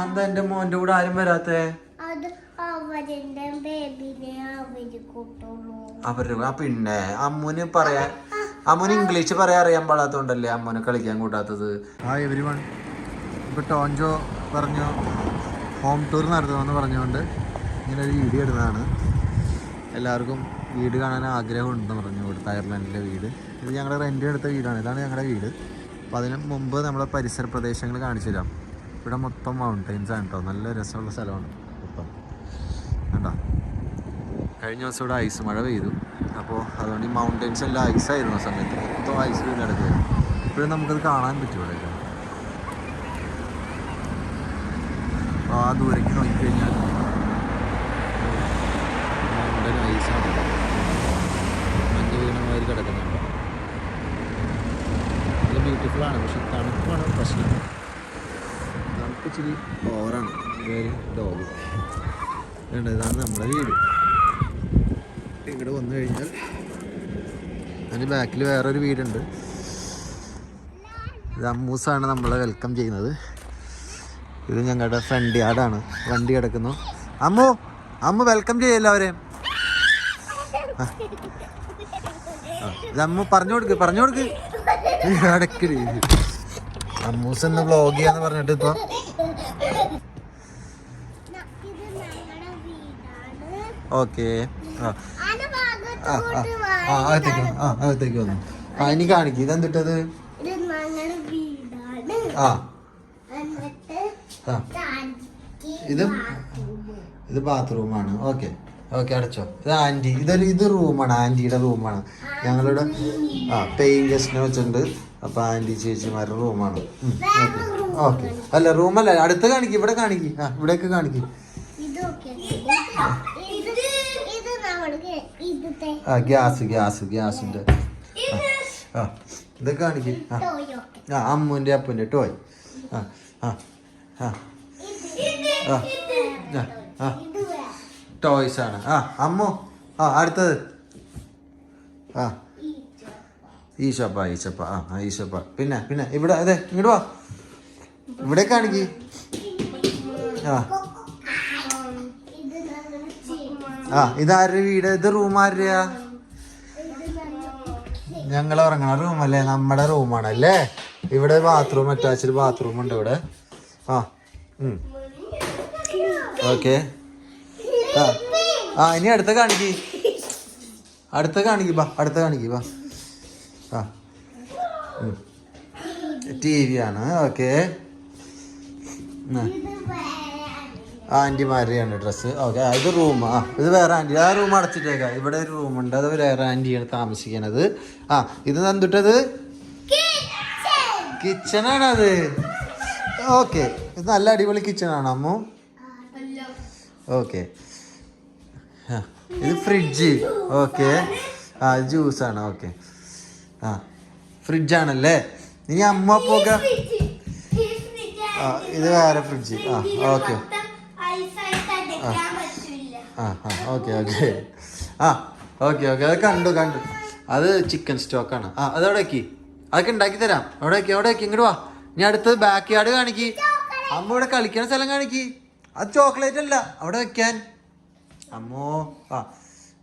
എന്താ എന്റെ മോന്റെ കൂടെ ആരും വരാത്തെ? അത് അവരുടെ ആ പിന്നെ അമ്മുന് പറയാൻ അമ്മുന് ഇംഗ്ലീഷ് പറയാൻ അറിയാൻ പാടാത്തോണ്ടല്ലേ അമ്മുനെ കളിക്കാൻ കൂട്ടാത്തത്? ആ എവരി വൺ ഇപ്പൊ ടോഞ്ചോ പറഞ്ഞു ഹോം ടൂർ നടത്തണമെന്ന് പറഞ്ഞുകൊണ്ട് ഇങ്ങനെ ഒരു വീഡിയോ ഇടുന്നതാണ്. എല്ലാവർക്കും വീട് കാണാൻ ആഗ്രഹമുണ്ടെന്ന് പറഞ്ഞു ഇവിടുത്തെ അയർലൻഡിലെ വീട്. ഇത് ഞങ്ങളുടെ റെന്റ് എടുത്ത വീടാണ് ഇതാണ് ഞങ്ങളുടെ വീട്. അപ്പോൾ അതിന് മുമ്പ് നമ്മളെ പരിസര പ്രദേശങ്ങൾ കാണിച്ചു തരാം ഇവിടെ മൊത്തം മൗണ്ടൈൻസ് ആണ് കേട്ടോ നല്ല രസമുള്ള സ്ഥലമാണ് മൊത്തം. കണ്ടോ? കഴിഞ്ഞ ദിവസം ഇവിടെ ഐസ് മഴ പെയ്തു. അപ്പോൾ അതുകൊണ്ട് ഈ മൗണ്ടൻസ് എല്ലാം ഐസായിരുന്നു ആ സമയത്ത്. മൊത്തം ഐസ് വീട് കിടക്കുകയായിരുന്നു ഇപ്പോഴും നമുക്കത് കാണാൻ പറ്റും ഇവിടെ അപ്പോൾ ആ ദൂരേക്ക് നോക്കിക്കഴിഞ്ഞാൽ മൗണ്ടൻ ഐസാണ് മഞ്ഞ് വീണമാതിരി കിടക്കുന്നുണ്ട്. നല്ല ബ്യൂട്ടിഫുൾ ആണ്. പക്ഷെ തണുപ്പാണ് പ്രശ്നം. ഇച്ചിരി ഓവറാണ് വേറെ ഡോഗ് വേണ്ട ഇതാണ് നമ്മുടെ വീട്. ഇങ്ങോട്ട് വന്നു കഴിഞ്ഞാൽ അതിന്റെ ബാക്കിൽ വേറൊരു വീടുണ്ട്. ഇത് അമ്മൂസാണ് നമ്മളെ വെൽക്കം ചെയ്യുന്നത്. ഇത് ഞങ്ങളുടെ ഫ്രണ്ട് യാർഡാണ് വണ്ടി കിടക്കുന്നു. അമ്മു അമ്മ വെൽക്കം ചെയ്യല്ലോ അവരെ ഇത് അമ്മു പറഞ്ഞു കൊടുക്ക് പറഞ്ഞു കൊടുക്ക്. ഇടയ്ക്ക് അമ്മൂസ് എന്ന് വ്ലോഗ് ചെയ്യാന്ന് പറഞ്ഞിട്ട് ഇപ്പൊ. ഓക്കെ. ആ. ആ ആ. അകത്തേക്ക് ആ അകത്തേക്ക് വന്നു. ആ ഇനി കാണിക്കും. ഇതെന്തിട്ടത്? ആ. ആ. ഇത് ഇത് ബാത്റൂമാണ്. ഓക്കെ. ഓക്കെ അടച്ചോ. ഇത് ആന്റി. ഇതൊരു ഇത് റൂമാണ്. ആന്റിയുടെ റൂമാണ്. ഞങ്ങളുടെ ആ പെയിൻ ഗസ്റ്റിനെ വെച്ചിട്ടുണ്ട്. അപ്പൊ ആന്റി ചേച്ചിമാരുടെ റൂമാണ്. ഓക്കെ. അല്ല റൂമല്ല അടുത്ത് കാണിക്കും ഇവിടെ കാണിക്കും. ആ ഇവിടേക്ക് കാണിക്കും. ഇത് ഇത് ആ ഗ്യാസ് ഗ്യാസ് ഗ്യാസിന്റെ. ആ ഇതൊക്കെ കാണിക്കും. ആ ആ അമ്മുന്റെ അപ്പന്റെ ടോയ്. ആ ആ ആ. ടോയ്സ് ആണ് ആ അമ്മു ആ അടുത്തത്. ആ. ഈശപ്പ ഈശപ്പ ആ ആ ഈശപ്പ പിന്നെ പിന്നെ ഇവിടെ അതെ ഇങ്ങോട്ട് വാ. ഇവിടെ കാണിക്ക്. ആ. ആ ഇതാരുടെ വീട്? ഇത് റൂം ആരുടെയാ? ഞങ്ങൾ ഉറങ്ങണ റൂമല്ലേ? നമ്മുടെ റൂമാണല്ലേ? ഇവിടെ ബാത്റൂം അറ്റാച്ച്ഡ് ബാത്റൂം ഉണ്ട് ഇവിടെ. ആ ഓക്കെ. ആ ഇനി അടുത്ത കാണിക്ക്. അടുത്ത കാണിക്ക് ബാ അടുത്ത കാണിക്ക് ബാ. ആ. ടി വി ആണ്. ഓക്കെ. ആന്റിമാരുടെയാണ് ഡ്രസ്സ്. ഓക്കെ ഇത് റൂം. ആ ഇത് വേറെ ആന്റി. ആ റൂം അടച്ചിട്ടേക്കാം. ഇവിടെ ഒരു റൂം ഉണ്ട്. അത് വേറെ ആന്റിയാണ് താമസിക്കണത്. ആ ഇത് എന്തുട്ടത്? കിച്ചണാണ് അത് ഓക്കെ ഇത് നല്ല അടിപൊളി കിച്ചണാണ് അമ്മു? ഓക്കെ. ഇത് ഫ്രിഡ്ജ് ഓക്കെ. ആ ജ്യൂസാണ് ഓക്കെ. ആ ഫ്രിഡ്ജാണല്ലേ? ഇനി അമ്മ പോക. ആ ഇത് വേറെ ഫ്രിഡ്ജ്. ആ ഓക്കെ. ആ. ആ ഓക്കെ ഓക്കെ. ആ ഓക്കെ ഓക്കെ. അത് കണ്ടു കണ്ടു. അത് ചിക്കൻ സ്റ്റോക്കാണ്. ആ അത് അവിടെ വെക്കി. അതൊക്കെ ഉണ്ടാക്കി തരാം. അവിടെ വെക്കി അവിടെ വെക്കി. ഇങ്ങോട്ട് വാ. ഇനി അടുത്തത് ബാക്ക് യാർഡ് കാണിക്ക് അമ്മ ഇവിടെ കളിക്കണ സ്ഥലം കാണിക്ക്. അത് ചോക്ലേറ്റ് അല്ല. അവിടെ വെക്കാൻ. അമ്മോ ആ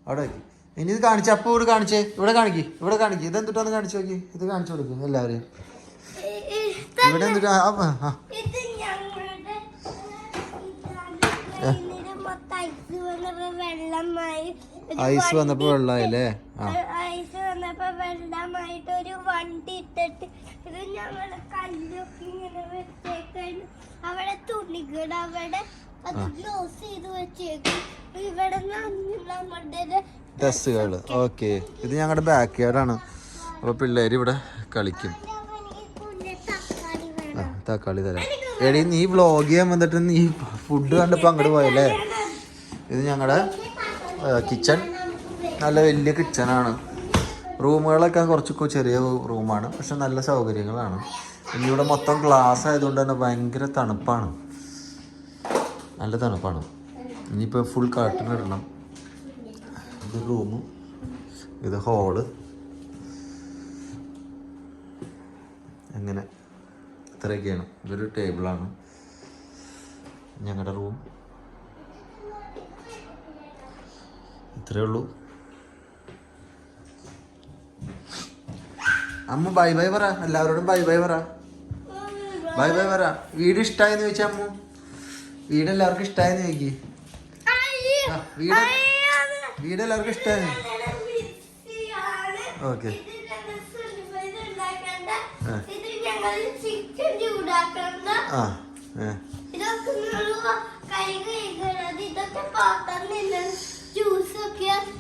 അവിടെ വെക്കി. ഇനി ഇത് കാണിച്ച് അപ്പൊ ഇവിടെ കാണിച്ചേ. ഇവിടെ കാണിക്ക് ഇവിടെ കാണിക്ക്. ഇത് എന്തിട്ടാന്ന് കാണിച്ചു നോക്കി. ഇത് കാണിച്ചു കൊടുക്കും എല്ലാവരെയും. ഇവിടെ എന്തിട്ടാ? ആ, ഐസ് വന്നപ്പോ വെള്ളമായി ഐസ് വന്നപ്പോ വെള്ളമായില്ലേ? ഐസ് വന്നപ്പോ വെള്ളമായിട്ട് ഒരു വണ്ടി ഇട്ടിട്ട് ഇത് ഞങ്ങൾ കല്ലൊക്കെ ഇങ്ങനെ വെച്ചേക്കാണ്. അവിടെ തുണികൾ അവിടെ അത് ക്ലോസ് ചെയ്ത് വെച്ചേക്കും. ഇവിടെ നമ്മുടെ ഡ്രസ്സുകൾ ഓക്കെ. ഇത് ഞങ്ങളുടെ ബാക്ക് യാർഡാണ് അപ്പോൾ പിള്ളേർ ഇവിടെ കളിക്കും. ആ തക്കാളി തരാം. എടി നീ വ്ളോഗ് ചെയ്യാൻ വന്നിട്ട് നീ ഫുഡ് കണ്ടപ്പോൾ അങ്ങോട്ട് പോയല്ലേ? ഇത് ഞങ്ങളുടെ കിച്ചൺ നല്ല വലിയ കിച്ചണാണ് റൂമുകളൊക്കെ കുറച്ച് ചെറിയ റൂമാണ്. പക്ഷെ നല്ല സൗകര്യങ്ങളാണ്. ഇനി ഇവിടെ മൊത്തം ഗ്ലാസ് ആയതുകൊണ്ട് തന്നെ ഭയങ്കര തണുപ്പാണ്. നല്ല തണുപ്പാണ്. ഇനിയിപ്പോൾ ഫുൾ കാട്ടിനിടണം ഇത് റൂം ഇത് ഹോൾ അങ്ങനെ ഇത്രയൊക്കെയാണ്. ഇതൊരു ടേബിളാണ് ഞങ്ങളുടെ റൂം ഇത്രയേ ഉള്ളൂ. അമ്മ ബൈ ബൈ പറ. എല്ലാവരോടും ബൈ ബൈ പറ. ബൈ ബൈ പറ. വീട് ഇഷ്ടമായെന്ന് ചോദിച്ചാ അമ്മു? വീട് എല്ലാവർക്കും ഇഷ്ടമായെന്ന് ചോദിക്കി വീട് വീട് എല്ലാവർക്കും ഇഷ്ടമായി ഓക്കെ.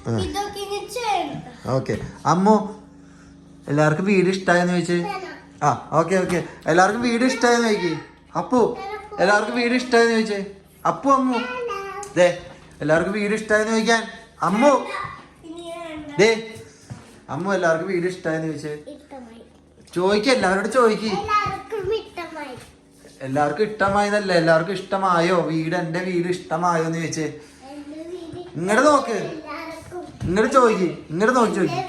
ആ. ഓക്കെ. അമ്മു എല്ലാവർക്കും വീട് ഇഷ്ടമായെന്ന് ചോദിച്ചു? ആ ഓക്കെ ഓക്കെ. എല്ലാവർക്കും വീട് ഇഷ്ടമായെന്ന് ചോദിക്കേ. അപ്പു എല്ലാവർക്കും വീട് ഇഷ്ടമായെന്ന് ചോദിച്ചേ? അപ്പു അമ്മു. ദേ എല്ലാവർക്കും വീട് ഇഷ്ടമായെന്ന് ചോദിക്കാൻ. അമ്മു. ദേ അമ്മു എല്ലാവർക്കും വീട് ഇഷ്ടമായെന്ന് ചോദിച്ചേ. ചോദിക്ക എല്ലാവരോട് ചോദിക്ക. എല്ലാവർക്കും ഇഷ്ടമായി. എല്ലാവർക്കും ഇഷ്ടമായതല്ലേ? എല്ലാവർക്കും ഇഷ്ടമായോ? വീട് എന്റെ വീട് ഇഷ്ടമായോ എന്ന് ചോദിച്ചേ. ഇങ്ങോട്ട് നോക്ക്. ഇങ്ങോട്ട് ചോദിക്കി. ഇങ്ങോട്ട് നോക്കി ചോദിക്ക.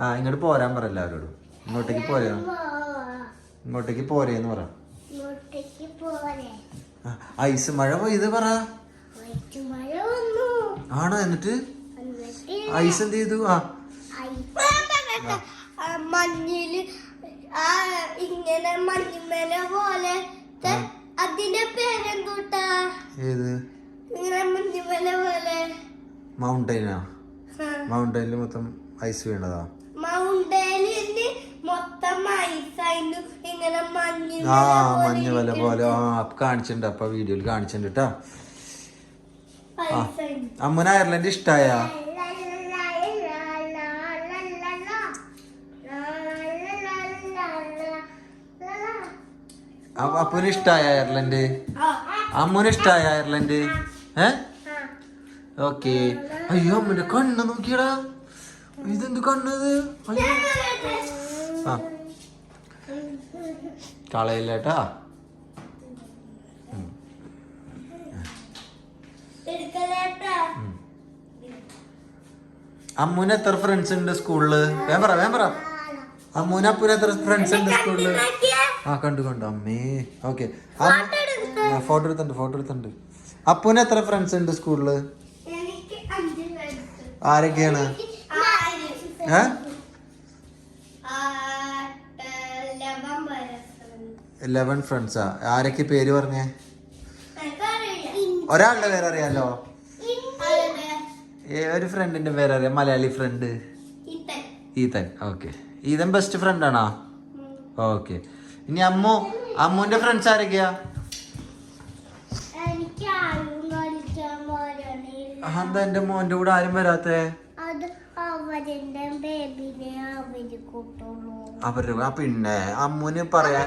ആ ഇങ്ങോട്ട് പോരാൻ പറ എല്ലാവരോടും. ഇങ്ങോട്ടേക്ക് പോരാ. ഇങ്ങോട്ടേക്ക് പോരേന്ന് പറ. ഐസ് മഴ പോയത് പറ. ആണോ എന്നിട്ട്? ഐസ് എന്ത് ചെയ്തു? ആ. മഞ്ഞിൽ ഇങ്ങനെ മഞ്ഞുമേല പോലെ. അതിന്റെ പേരെന്തൂട്ടാ? ഏത്? ഇങ്ങനെ മഞ്ഞുമേല പോലെ. മൗണ്ടൈനാ? മൗണ്ടൈനിൽ മൊത്തം ഐസ് വീണതാ. മൗണ്ടൈനിൽ മൊത്തം ഐസ് ആയിരുന്നു. ഇങ്ങനെ മഞ്ഞ് ആ മഞ്ഞ് വല പോലെ. ആ കാണിച്ചിട്ടുണ്ട് അപ്പൊ വീഡിയോയിൽ കാണിച്ചിട്ടുണ്ട് കേട്ടാ അമ്മന് അയർലൻഡ് ഇഷ്ടായ? അപ്പന് ഇഷ്ടായ അയർലൻഡ്? അമ്മന് ഇഷ്ടായ അയർലൻഡ്? ഏ? ഓക്കെ. അയ്യോ അമ്മന്റെ കണ്ണ് നോക്കിയടാ. ഇതെന്ത് കണ്ണത്? ആ. കളയില്ലേട്ടാ അമ്മൂന് എത്ര ഫ്രണ്ട്സ് ഉണ്ട് സ്കൂളിൽ വേം പറ വേം പറ. അമ്മൂന് അപ്പൂന് എത്ര ഫ്രണ്ട്സ് ഉണ്ട് സ്കൂളിൽ ആ കണ്ടു കണ്ടു. അമ്മേ ഓക്കെ. ഫോട്ടോ എടുത്തുണ്ട് ഫോട്ടോ എടുത്തുണ്ട് അപ്പൂന് എത്ര ഫ്രണ്ട്സ് ഉണ്ട് സ്കൂളിൽ ആരൊക്കെയാണ്? ഏ? ഇലവൻ ഫ്രണ്ട്സാ ആരൊക്കെ പേര് പറഞ്ഞേ? ഒരാളുടെ പേര് അറിയാലോ ഏ, ഒരു ഫ്രണ്ടിന്റെ പേരറിയാം. Malayali friend Ethan okay Ethan best friend ആണോ? ഓക്കെ ഇനി അമ്മു അമ്മുന്റെ ഫ്രണ്ട്സ് ആരൊക്കെയാ? എന്താ എന്റെ മോന്റെ കൂടെ ആരും വരാത്തേ? അവരുടെ ആ പിന്നെ അമ്മുന് പറയാ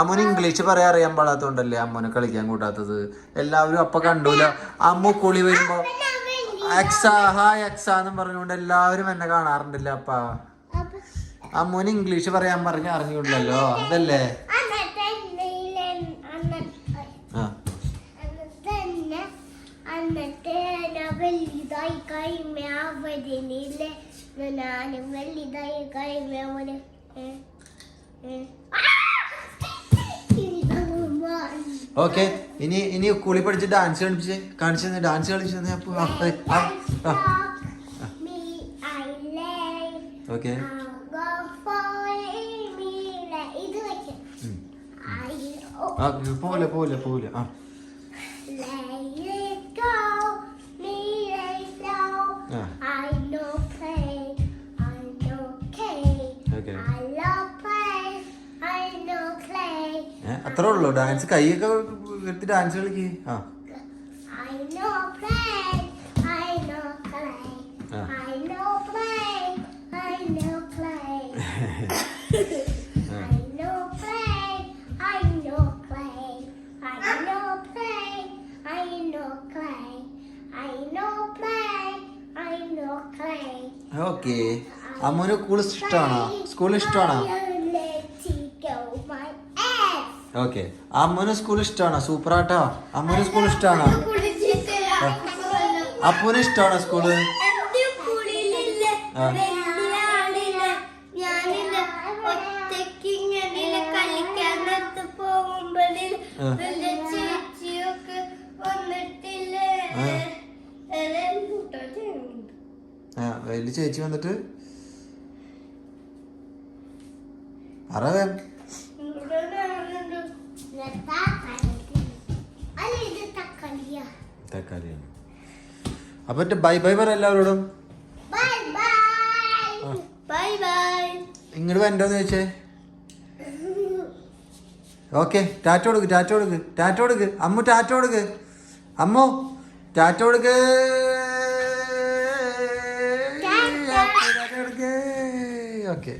അമ്മുന് ഇംഗ്ലീഷ് പറയാൻ അറിയാൻ പാടാത്തോണ്ടല്ലേ അമ്മുനെ കളിക്കാൻ കൂട്ടാത്തത്? എല്ലാവരും അപ്പൊ കണ്ടൂല. അമ്മു കുളി വരുമ്പോ എക്സാ എന്നും പറഞ്ഞുകൊണ്ട് എല്ലാവരും എന്നെ കാണാറുണ്ടല്ലോ അപ്പ ആ അമ്മുന് ഇംഗ്ലീഷ് പറയാൻ പറഞ്ഞ അറിഞ്ഞുകൊണ്ടല്ലോ അതല്ലേ അന്നത്തെ എണ്ണയിലെ അന്നത്തെ ഓക്കെ. ഇനി ഇനി കുളി പഠിച്ച് ഡാൻസ് കളിപ്പിച്ച് കാണിച്ചു ഡാൻസ് കളിച്ചു തന്നെ അപ്പോൾ. ഓക്കെ. പോലെ പോലെ പോലെ ആ. എത്ര ഉള്ളു ഡാൻസ് കൈയൊക്കെ എടുത്ത് ഡാൻസ് കളിക്ക് ഓക്കേ അമ്മനെ സ്കൂൾ ഇഷ്ടമാണോ സ്കൂൾ ഇഷ്ടമാണോ ഓക്കെ. അമ്മന് സ്കൂൾ ഇഷ്ടമാണോ സൂപ്പറാട്ടോ അമ്മന് സ്കൂൾ ഇഷ്ടമാണോ അപ്പൂന് ഇഷ്ടമാണോ സ്കൂൾ. വലിയ ചേച്ചി വന്നിട്ട്? ഒറ്റയ്ക്ക് അപ്പൊ ബൈ ബൈ പറ എല്ലാവരോടും. ഇങ്ങോട്ട് വരണ്ടോന്ന് ചോദിച്ചേ? ഓക്കെ ടാറ്റ കൊടുക്ക് ടാറ്റ കൊടുക്ക് ടാറ്റ കൊടുക്ക്. അമ്മു ടാറ്റ കൊടുക്ക്. അമ്മു. ടാറ്റ കൊടുക്ക്. ഓക്കെ.